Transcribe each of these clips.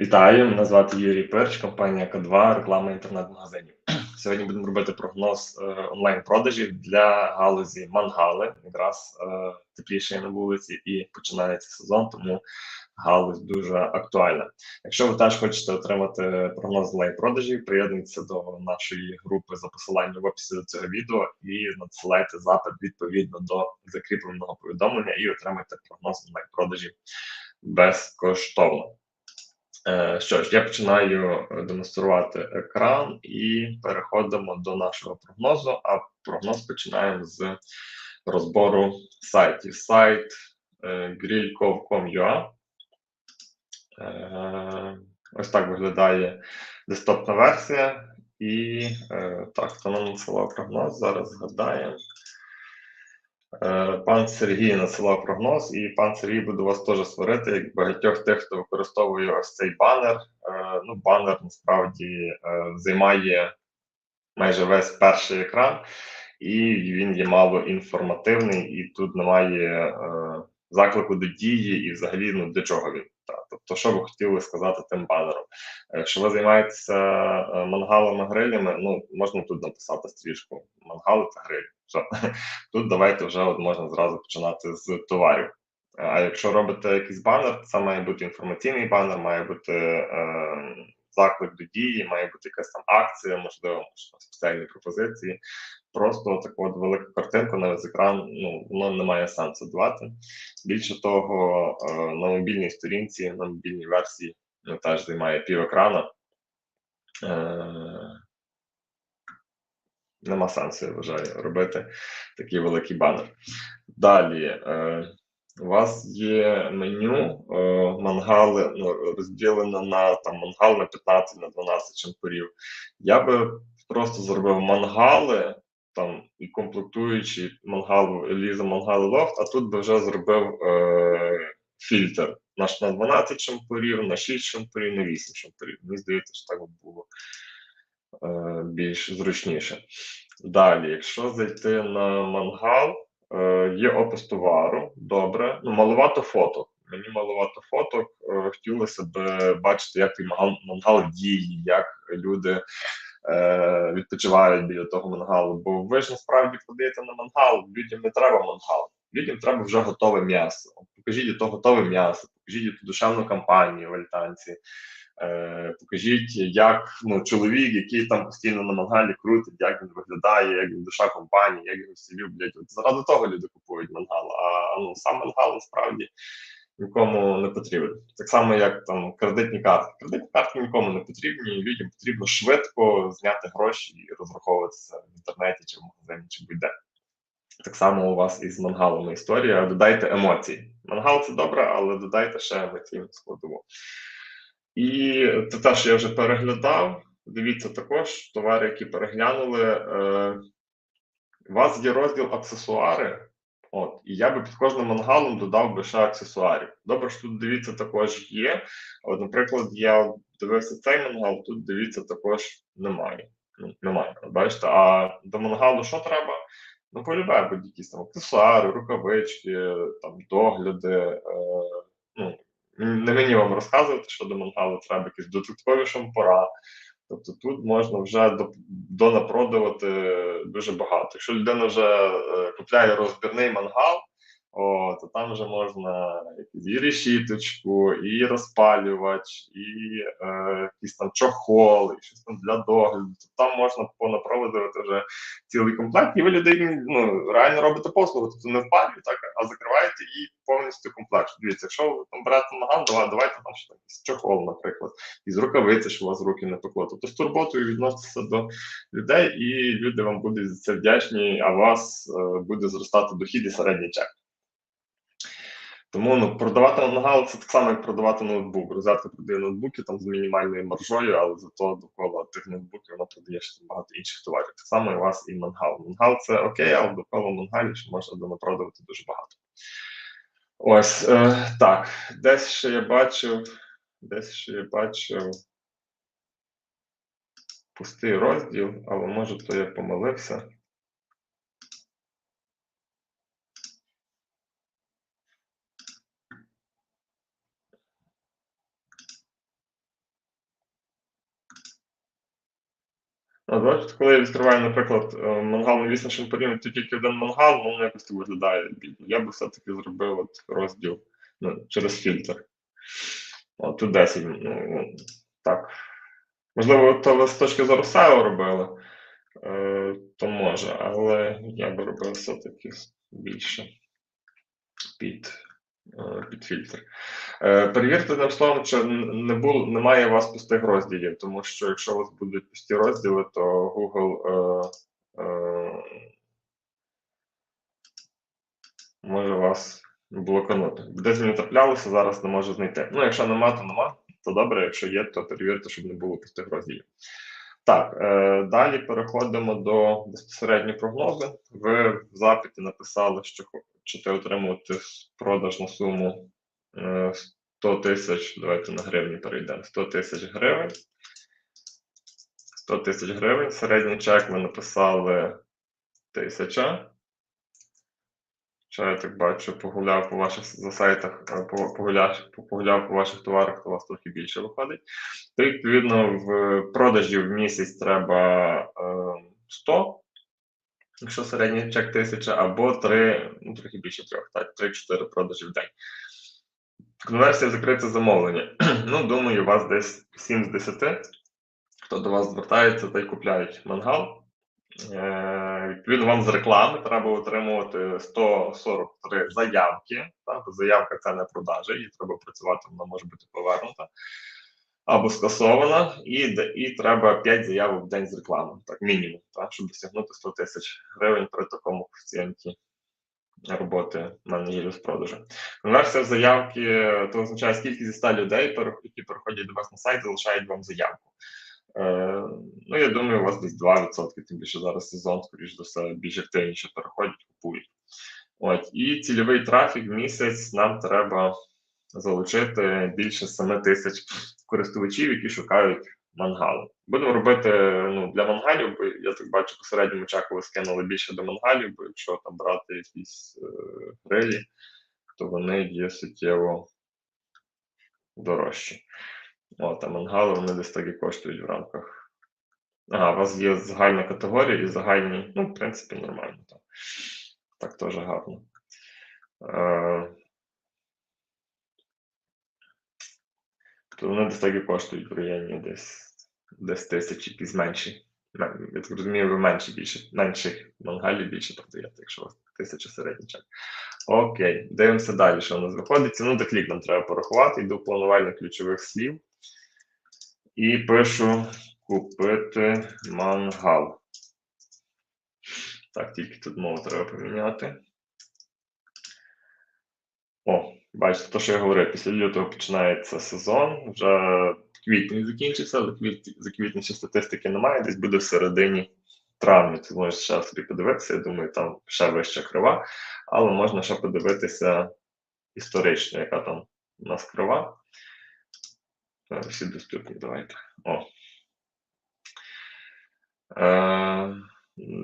Вітаю, мене звати Юрій Перч, компанія К2, реклама інтернет-магазинів. Сьогодні будемо робити прогноз е, онлайн-продажів для галузі мангали. Якраз е, тепліше на вулиці і починається сезон, тому галузь дуже актуальна. Якщо ви теж хочете отримати прогноз онлайн-продажів, приєднуйтеся до нашої групи за посиланням в описі до цього відео і надсилайте запит відповідно до закріпленого повідомлення і отримайте прогноз онлайн-продажів безкоштовно. Е, що ж, я починаю е, демонструвати екран і переходимо до нашого прогнозу. А прогноз починаємо з розбору сайтів. Сайт е, grillcov.com.ua. Ось так виглядає десктопна версія. І так, нам надсилав прогноз, зараз згадаємо. Е, пан Сергій надсилав прогноз, і пан Сергій буде вас теж сварити, як багатьох тих, хто використовує ось цей банер. Е, ну, банер насправді е, займає майже весь перший екран, і він є мало інформативний, і тут немає заклику до дії, і взагалі ну до чого він. Тобто, що ви хотіли сказати тим банером? Якщо ви займаєтеся мангалами грилями, ну можна тут написати стрічку мангали та гриль. Все. Тут давайте вже от можна зразу починати з товарів. А якщо робите якийсь банер, це має бути інформаційний банер, має бути е, заклик до дії, має бути якась там акція, можливо, можливо спеціальні пропозиції. Просто таку от велику картинку на весь екран ну, воно не має сенсу давати. Більше того, е, на мобільній сторінці, на мобільній версії ну, теж займає пів екрана. Е, нема сенсу, я вважаю, робити такий великий банер. Далі е, у вас є меню е, мангали ну, розділено на там мангал на 15 на 12 чемпурів. Я би просто зробив мангали там і комплектуючи мангал Ліза Мангал Лофт, а тут би вже зробив е, фільтр наш на 12 шампурів, на 6 шампурів, на 8 шампурів. Мені здається, що так було е, більш зручніше. Далі, якщо зайти на мангал, е, є опис товару, добре. Ну, маловато фоток. Мені маловато фоток. Е, хотілося б бачити, як той мангал, мангал діє, як люди е, відпочивають біля того мангалу. Бо ви ж насправді подаєте на мангал, людям не треба мангал. Людям треба вже готове м'ясо. Покажіть то готове м'ясо, покажіть ту душевну кампанію в Альтанці. Е, покажіть, як ну, чоловік, який там постійно на мангалі крутить, як він виглядає, як він душа компанії, як його всі люблять. От заради того люди купують мангал. А ну сам мангал насправді нікому не потрібен. Так само, як там кредитні карти. Кредитні карти нікому не потрібні. Людям потрібно швидко зняти гроші і розраховуватися в інтернеті чи в магазині, чи будь-де. Так само у вас із мангалами історія. Додайте емоції. Мангал це добре, але додайте ще емоційну складову. І це те, що я вже переглядав. Дивіться також товари, які переглянули. Е, У вас є розділ аксесуари. От, І я би під кожним мангалом додав би ще аксесуарів. Добре, що тут дивіться, також є. От, наприклад, я дивився цей мангал, тут дивіться, також немає. Ну, Немає. Бачите, а до мангалу що треба? Ну, полюбає будь якісь там аксесуари, рукавички, там догляди. Е, не мені вам розказувати, що до мангалу треба якісь додаткові шампура. Тобто тут можна вже донапродувати дуже багато. Якщо людина вже е, купляє розбірний мангал, о, то там вже можна і решіточку, і розпалювач, і е, якийсь там чохол, і щось там для догляду. Тобто там можна понапроводити вже цілий комплект, і ви людей ну, реально робите послугу, тобто не впалюєте, так, а закриваєте і повністю комплект. Дивіться, якщо ви там берете наган, давай, давайте там ще якийсь чохол, наприклад, із рукавиці, що у вас руки не пекло. Тобто з турботою відноситися до людей, і люди вам будуть за це вдячні, а у вас е, буде зростати дохід і середній чек. Тому ну, продавати мангал це так само, як продавати ноутбук. Розетка продає ноутбуки там з мінімальною маржою, але зато довкола тих ноутбуків вона продає ще багато інших товарів. Так само і у вас і мангал. Мангал це окей, але довкола мангалі ще можна донапродавати дуже багато. Ось е, так. Десь ще я бачив, десь ще я бачив пустий розділ, але може то я помилився. Бачите, коли я відкриваю, наприклад, е, мангал на 8 шампурів, то тільки один мангал, воно якось виглядає бідно. Я би все-таки зробив от розділ ну, через фільтр. От тут 10. Ну, так. Можливо, то ви з точки зору SEO робили, е, то може, але я би робив все-таки більше під, під фільтр. Е, Перевірте одним словом, чи не було, немає у вас пустих розділів, тому що якщо у вас будуть пусті розділи, то Google е, е, може вас блоканути. Десь мені траплялося, зараз не можу знайти. Ну, якщо нема, то нема. То добре, якщо є, то перевірте, щоб не було пустих розділів. Так, е, далі переходимо до безпосередньо прогнозу. Ви в запиті написали, що хочете отримувати продаж на суму е, 100 тисяч, давайте на гривні перейдемо. 100 тисяч гривень. 100 тисяч гривень. Середній чек ви написали 1000. Що я так бачу, погуляв по ваших за сайтах, е, погуляв, погуляв по ваших товарах, то у вас трохи більше виходить. То відповідно в продажі в місяць треба е, 100, якщо середній чек 1000, або 3, ну трохи більше трьох, так, 3-4 продажі в день. Конверсія закрите замовлення. ну, думаю, у вас десь 7 з 10. Хто до вас звертається, той купляють мангал. Е, відповідно, вам з реклами треба отримувати 143 заявки. Так? Заявка це не продажа, її треба працювати, вона може бути повернута або скасована, і, і треба 5 заявок в день з реклами, так, мінімум, так, щоб досягнути 100 тисяч гривень при такому коефіцієнті роботи на неділю з продажу. Конверсія заявки то означає, скільки зі 100 людей, які переходять до вас на сайт, залишають вам заявку. Е, ну, я думаю, у вас десь 2%, тим більше зараз сезон, скоріш за все, більш активніше переходять, купують. От, і цільовий трафік в місяць нам треба залучити більше 7 тисяч користувачів, які шукають мангали. Будемо робити ну, для мангалів, бо я так бачу, по середньому чеку ви скинули більше до мангалів, бо якщо там брати якісь е, то вони є суттєво дорожчі. От, а мангали вони десь так і коштують в рамках. Ага, у вас є загальна категорія і загальні, ну, в принципі, нормально. Так, так теж гарно. Е, то вони десь коштують в районі десь, десь тисяч, якісь менші. Мен- Я так розумію, ви менші більше, менших мангалів більше продаєте, якщо у вас тисяча середній чек. Окей, дивимося далі, що у нас виходить. Ціну до клік нам треба порахувати. Йду в планувальне ключових слів. І пишу купити мангал. Так, тільки тут мову треба поміняти. О, бачите, то, що я говорив, після лютого починається сезон, вже квітень закінчиться, але за квітень ще статистики немає, десь буде в середині травня. Ти можеш ще собі подивитися, я думаю, там ще вища крива, але можна ще подивитися історично, яка там у нас крива. Всі доступні, давайте. О. Е,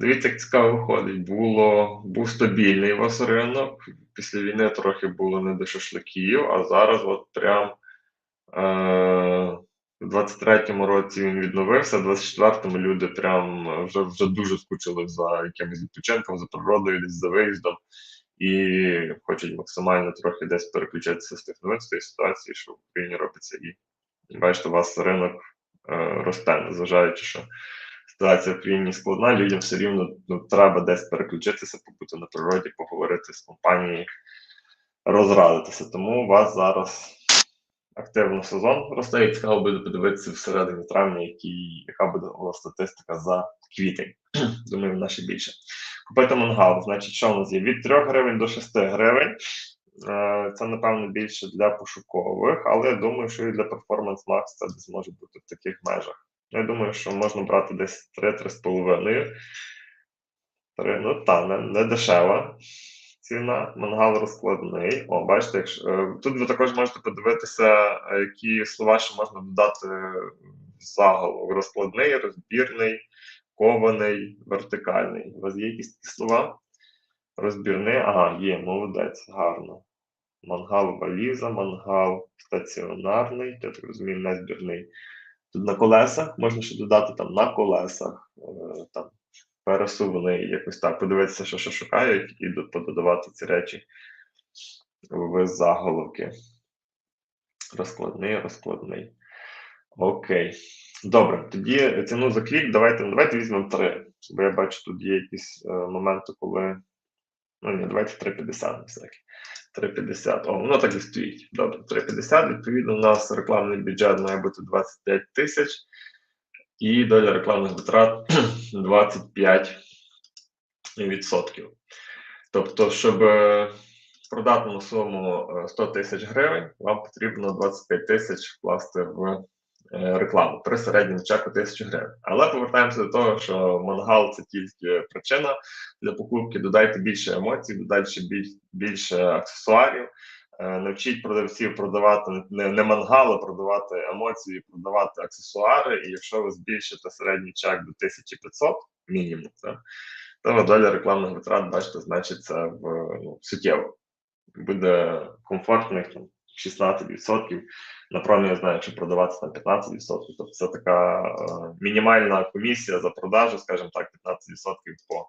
Дивіться, як цікаво виходить. Було, був стабільний вас ринок. Після війни трохи було не до шашликів, а зараз от прям е, в 23-му році він відновився, в 24-му люди прям вже, вже дуже скучили за якимось відпочинком, за природою, десь за виїздом. І хочуть максимально трохи десь переключитися з тих новин, з ситуації, що в Україні робиться, і бачите, у вас ринок е, росте, незважаючи, що ситуація в країні складна, людям все рівно ну, треба десь переключитися, побути на природі, поговорити з компанією, розрадитися. Тому у вас зараз активно сезон росте, і цікаво буде подивитися всередині травня, який, яка буде вас статистика за квітень. Думаю, вона ще більше. Купити мангал, значить, що в нас є? Від 3 гривень до 6 гривень. Е, Це, напевно, більше для пошукових, але я думаю, що і для Performance Max це десь може бути в таких межах. Я думаю, що можна брати десь 3-3,5. Три, ну та, не, не дешева ціна. Мангал розкладний. О, бачите, якщо, е, тут ви також можете подивитися, е, які слова ще можна додати в заголовок. Розкладний, розбірний, кований, вертикальний. У вас є якісь такі слова? Розбірний, ага, є, молодець, гарно. Мангал валіза, мангал стаціонарний, я так розумію, не збірний. Тут на колесах можна ще додати там на колесах, е, там пересувний, якось так, подивитися, що, що шукають, і пододавати ці речі в заголовки. Розкладний, розкладний. Окей. Добре, тоді ціну за клік давайте, давайте візьмемо 3. Бо я бачу, тут є якісь е, моменти, коли. Ну ні, давайте 3,50 на всякий. 3,50. О, воно так і стоїть. Добре, 3,50. Відповідно, у нас рекламний бюджет має бути 25 тисяч. І доля рекламних витрат 25 відсотків. Тобто, щоб е, продати на суму е, 100 тисяч гривень, вам потрібно 25 тисяч вкласти в е, рекламу при середньому чеку 1000 гривень. Але повертаємося до того, що мангал це тільки причина для покупки. Додайте більше емоцій, додайте біль- більше аксесуарів. Е, Навчіть продавців продавати не, не мангал, а продавати емоції, продавати аксесуари. І якщо ви збільшите середній чек до 1500 мінімум, це, то доля рекламних витрат, бачите, зменшиться в ну, суттєво. Буде комфортних там 16%. На промі я знаю, що продавати там 15%. Тобто це така е, мінімальна комісія за продажу, скажімо так, 15% по,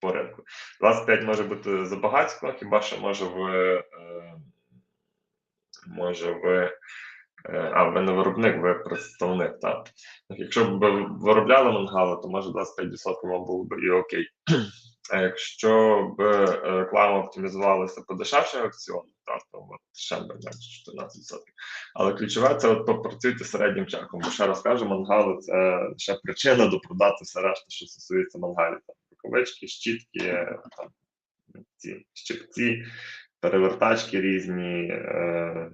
по ринку. 25 може бути забагацько, хіба що може ви е, може ви. е, А, ви не виробник, ви представник, так. Якщо б ви виробляли мангали, то може 25% вам було б і окей. А якщо б е, реклама оптимізувалася по дешевшим аукціонам, то от ще б менше 14%. Але ключове це от попрацюйте середнім чеком. Бо ще раз кажу, мангали це ще причина допродати все решта, що стосується мангалів. Там рукавички, щітки, там ці щипці, перевертачки різні. Е,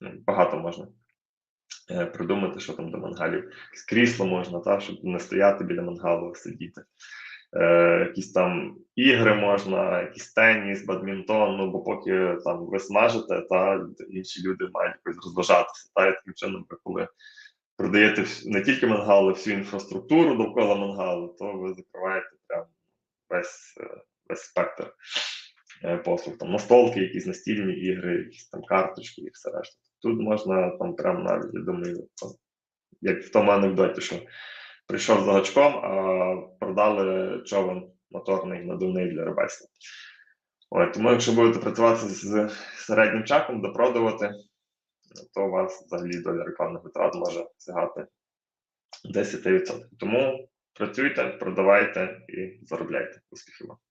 ну, багато можна е, придумати, що там до мангалів. Якесь крісло можна, та, щоб не стояти біля мангалу, а сидіти. Е, якісь там ігри можна, якийсь теніс, бадмінтон, ну бо поки там ви смажите, та інші люди мають якось розважатися. Та і таким чином, ви коли продаєте не тільки мангал, але всю інфраструктуру довкола мангалу, то ви закриваєте прям весь, е, весь спектр е, послуг. Там настолки, якісь настільні ігри, якісь там карточки і все решта. Тут можна там прям навіть, я думаю, як в тому анекдоті, що прийшов за гачком, а продали човен моторний надувний для рибальства. Ой, тому якщо будете працювати з середнім чаком, допродувати, то у вас взагалі доля рекламних витрат може сягати 10%. Тому працюйте, продавайте і заробляйте. Успіхів вам!